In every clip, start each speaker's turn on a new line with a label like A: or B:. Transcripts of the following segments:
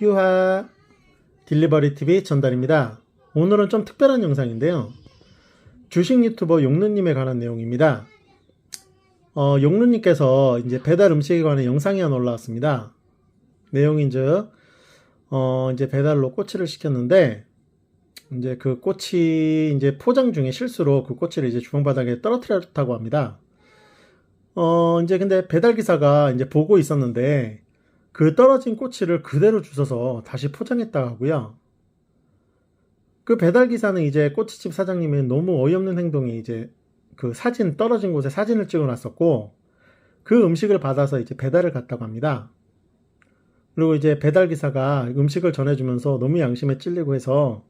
A: 유하 딜리버리 TV 전달입니다. 오늘은 좀 특별한 영상인데요. 주식 유튜버 용루님에 관한 내용입니다. 어, 용루님께서 이제 배달 음식에 관한 영상이 하나 올라왔습니다. 내용인즉 어, 이제 배달로 꼬치를 시켰는데 이제 그 꼬치 이제 포장 중에 실수로 그 꼬치를 이제 주방 바닥에 떨어뜨렸다고 합니다. 어, 이제 근데 배달 기사가 이제 보고 있었는데 그 떨어진 꼬치를 그대로 주워서 다시 포장했다 하고요. 그 배달 기사는 이제 꼬치집 사장님이 너무 어이없는 행동이 이제 그 사진 떨어진 곳에 사진을 찍어 놨었고 그 음식을 받아서 이제 배달을 갔다고 합니다. 그리고 이제 배달 기사가 음식을 전해주면서 너무 양심에 찔리고 해서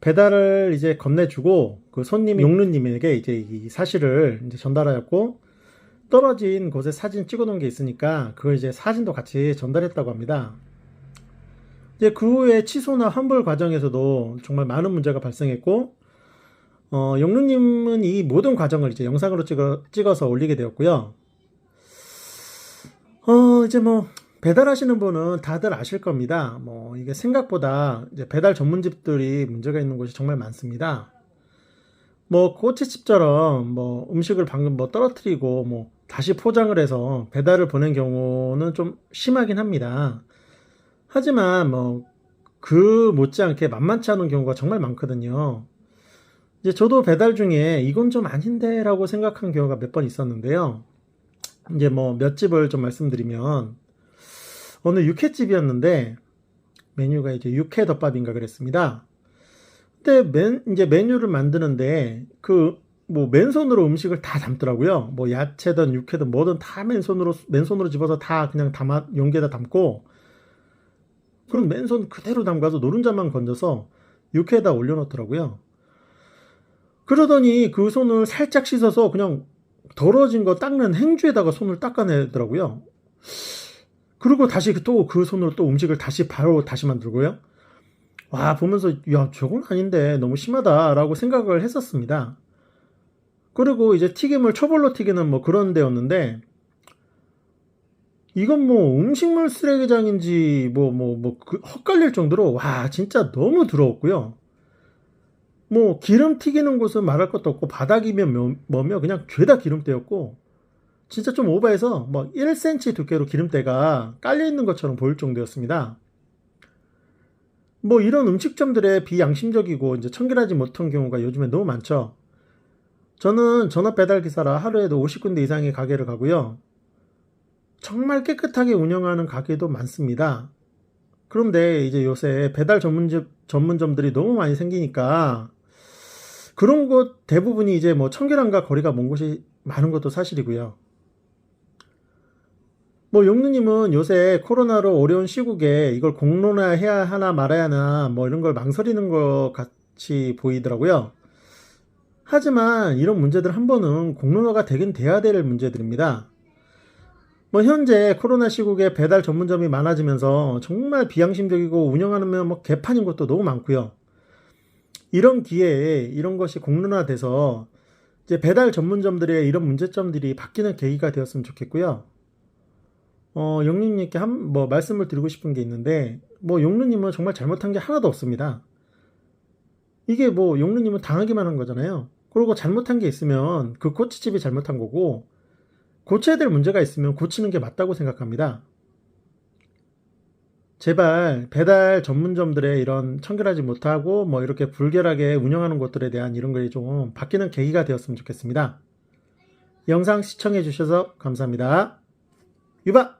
A: 배달을 이제 건네주고 그 손님이 용루님에게 이제 이 사실을 이제 전달하였고 떨어진 곳에 사진 찍어 놓은 게 있으니까 그걸 이제 사진도 같이 전달했다고 합니다. 이제 그 후에 취소나 환불 과정에서도 정말 많은 문제가 발생했고, 어, 영루님은 이 모든 과정을 이제 영상으로 찍어, 찍어서 올리게 되었고요. 어, 이제 뭐, 배달하시는 분은 다들 아실 겁니다. 뭐, 이게 생각보다 이제 배달 전문집들이 문제가 있는 곳이 정말 많습니다. 뭐, 꼬치집처럼 뭐, 음식을 방금 뭐 떨어뜨리고 뭐, 다시 포장을 해서 배달을 보낸 경우는 좀 심하긴 합니다. 하지만 뭐, 그 못지않게 만만치 않은 경우가 정말 많거든요. 이제 저도 배달 중에 이건 좀 아닌데 라고 생각한 경우가 몇 번 있었는데요. 이제 뭐 몇 집을 좀 말씀드리면, 어느 육회집이었는데, 메뉴가 이제 육회덮밥인가 그랬습니다. 근데 맨, 이제 메뉴를 만드는데, 그, 뭐 맨손으로 음식을 다 담더라고요. 뭐 야채든 육회든 뭐든 다 맨손으로 맨손으로 집어서 다 그냥 담아 용기에다 담고 그럼 맨손 그대로 담가서 노른자만 건져서 육회에다 올려놓더라고요. 그러더니 그 손을 살짝 씻어서 그냥 더러진 거 닦는 행주에다가 손을 닦아내더라고요. 그리고 다시 또 그 손으로 또 음식을 다시 바로 다시 만들고요. 와 보면서 야 저건 아닌데 너무 심하다라고 생각을 했었습니다. 그리고 이제 튀김을 초벌로 튀기는 뭐 그런 데였는데 이건 뭐 음식물 쓰레기장인지 뭐 뭐뭐 헛갈릴 정도로 와 진짜 너무 더러웠고요. 뭐 기름 튀기는 곳은 말할 것도 없고 바닥이면 뭐- 뭐며 그냥 죄다 기름때였고 진짜 좀 오버해서 뭐 1cm 두께로 기름때가 깔려 있는 것처럼 보일 정도였습니다. 뭐 이런 음식점들의 비양심적이고 이제 청결하지 못한 경우가 요즘에 너무 많죠. 저는 전업 배달 기사라 하루에도 50군데 이상의 가게를 가고요. 정말 깨끗하게 운영하는 가게도 많습니다. 그런데 이제 요새 배달 전문점, 전문점들이 너무 많이 생기니까 그런 곳 대부분이 이제 뭐 청결함과 거리가 먼 곳이 많은 것도 사실이고요. 뭐 용누님은 요새 코로나로 어려운 시국에 이걸 공론화해야 하나 말아야 하나 뭐 이런 걸 망설이는 것 같이 보이더라고요. 하지만 이런 문제들 한 번은 공론화가 되긴 돼야 될 문제들입니다. 뭐 현재 코로나 시국에 배달 전문점이 많아지면서 정말 비양심적이고 운영하면 뭐 개판인 것도 너무 많고요. 이런 기회에 이런 것이 공론화돼서 이제 배달 전문점들의 이런 문제점들이 바뀌는 계기가 되었으면 좋겠고요. 어, 용루님께 한 뭐 말씀을 드리고 싶은 게 있는데 뭐 용루님은 정말 잘못한 게 하나도 없습니다. 이게 뭐 용루님은 당하기만 한 거잖아요. 그리고 잘못한 게 있으면 그 꼬치집이 잘못한 거고 고쳐야 될 문제가 있으면 고치는 게 맞다고 생각합니다. 제발 배달 전문점들의 이런 청결하지 못하고 뭐 이렇게 불결하게 운영하는 곳들에 대한 이런 것이 좀 바뀌는 계기가 되었으면 좋겠습니다. 영상 시청해 주셔서 감사합니다. 유바!